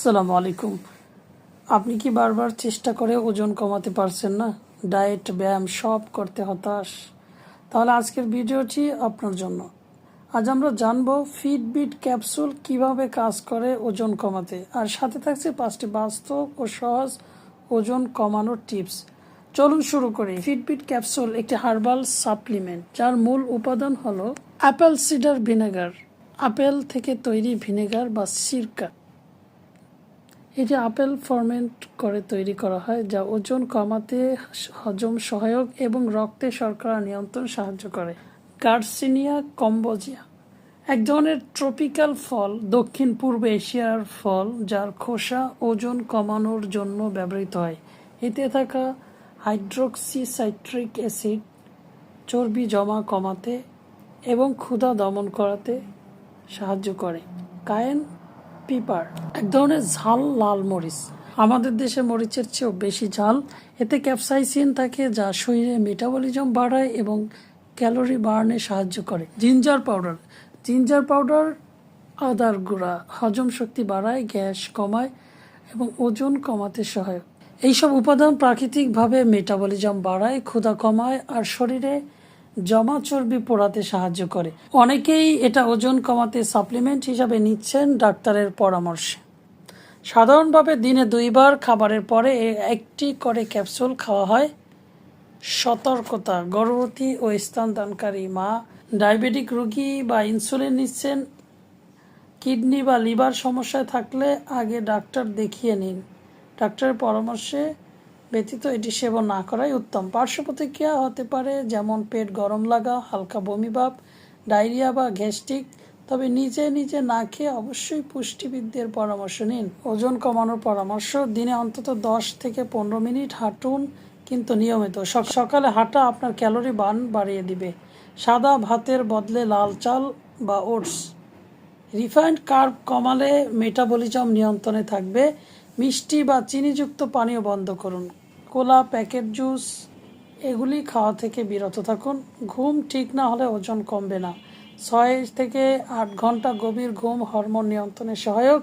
আসসালামু আলাইকুম। আপনি কি বারবার চেষ্টা করে ওজন কমাতে পারছেন না? ডায়েট, ব্যায়াম সব করতে হতাশ। তাহলে আজকের ভিডিওটি আপনার জন্য। আজ আমরা জানব ফিটবিট ক্যাপসুল কীভাবে কাজ করে ওজন কমাতে। আর সাথে থাকছে পাঁচটি বাস্তব ও সহজ ওজন কমানোর টিপস। চলুন শুরু করি। ফিটবিট ক্যাপসুল একটি হার্বাল সাপ্লিমেন্ট, যার মূল উপাদান হলো অ্যাপেল সিডার ভিনেগার। আপেল থেকে তৈরি ভিনেগার বা সিরকা এটি আপেল ফরমেন্ট করে তৈরি করা হয়, যা ওজন কমাতে হজম সহায়ক এবং রক্তে শর্করা নিয়ন্ত্রণ সাহায্য করে। গার্সিনিয়া কম্বোজিয়া, এক ধরনের ট্রপিক্যাল ফল, দক্ষিণ পূর্ব এশিয়ার ফল, যার খোসা ওজন কমানোর জন্য ব্যবহৃত হয়। এতে থাকা হাইড্রোক্সিসাইট্রিক অ্যাসিড চর্বি জমা কমাতে এবং ক্ষুধা দমন করাতে সাহায্য করে। কায়েন পিপার, এক ধরনের ঝাল লাল মরিচ। আমাদের দেশে মরিচের চেয়েও বেশি ঝাল। এতে ক্যাপসাইসিন থাকে যা শরীরে মেটাবলিজম বাড়ায় এবং ক্যালোরি বার্নে সাহায্য করে। জিঞ্জার পাউডার জিঞ্জার পাউডার আদার গুঁড়া, হজম শক্তি বাড়ায়, গ্যাস কমায় এবং ওজন কমাতে সহায়ক। এইসব উপাদান প্রাকৃতিকভাবে মেটাবলিজম বাড়ায়, ক্ষুধা কমায় আর শরীরে জমা চর্বি পোড়াতে সাহায্য করে। অনেকেই এটা ওজন কমাতে সাপ্লিমেন্ট হিসাবে নিচ্ছেন ডাক্তারের পরামর্শে। সাধারণভাবে দিনে দুইবার খাবারের পরে একটি করে ক্যাপসুল খাওয়া হয়। সতর্কতা, গর্ভবতী ও স্তনদানকারী মা ডায়াবেটিক রোগী বা ইনসুলিন নিচ্ছেন। কিডনি বা লিভার সমস্যায় থাকলে আগে ডাক্তার দেখিয়ে নিন। ডাক্তারের পরামর্শে ব্যতীত এটি সেবন না করাই উত্তম। পার্শ্ব প্রতিক্রিয়া হতে পারে যেমন পেট গরম লাগা, হালকা বমিভাব ডায়রিয়া বা গ্যাস্ট্রিক। তবে নিজে নিজে না খেয়ে অবশ্যই পুষ্টিবিদদের পরামর্শ নিন। ওজন কমানোর পরামর্শ, দিনে অন্তত দশ থেকে পনেরো মিনিট হাঁটুন, কিন্তু নিয়মিত। সক- সকালে হাঁটা আপনার ক্যালোরি বার্ন বাড়িয়ে দিবে। সাদা ভাতের বদলে লাল চাল বা ওটস। রিফাইন্ড কার্ব কমালে মেটাবলিজম নিয়ন্ত্রণে থাকবে। মিষ্টি বা চিনিযুক্ত পানীয় বন্ধ করুন। কোলা, প্যাকেট জুস, এগুলি খাওয়া থেকে বিরত থাকুন। ঘুম ঠিক না হলে ওজন কমবে না। ছয় থেকে আট ঘণ্টা গভীর ঘুম হরমোন নিয়ন্ত্রণে সহায়ক।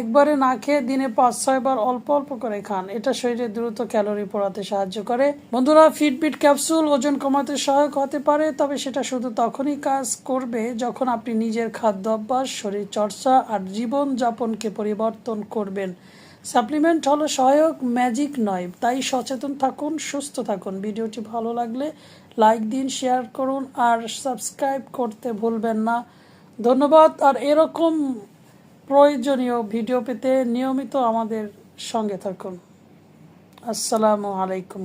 একবারে না খেয়ে দিনে পাঁচ ছয়বার অল্প অল্প করে খান। এটা শরীরে দ্রুত ক্যালোরি পোড়াতে সাহায্য করে। বন্ধুরা ফিটবিট ক্যাপসুল ওজন কমাতে সহায়ক হতে পারে, তবে সেটা শুধু তখনই কাজ করবে যখন আপনি নিজের খাদ্য অভ্যাস শরীর চর্চা আর জীবনযাপনকে পরিবর্তন করবেন। সাপ্লিমেন্ট হলো সহায়ক ম্যাজিক নয়, তাই সচেতন থাকুন, সুস্থ থাকুন। ভিডিওটি ভালো লাগলে লাইক দিন, শেয়ার করুন, আর সাবস্ক্রাইব করতে ভুলবেন না। ধন্যবাদ। আর এরকম প্রয়োজনীয় ভিডিও পেতে নিয়মিত আমাদের সঙ্গে থাকুন। আসসালামু আলাইকুম।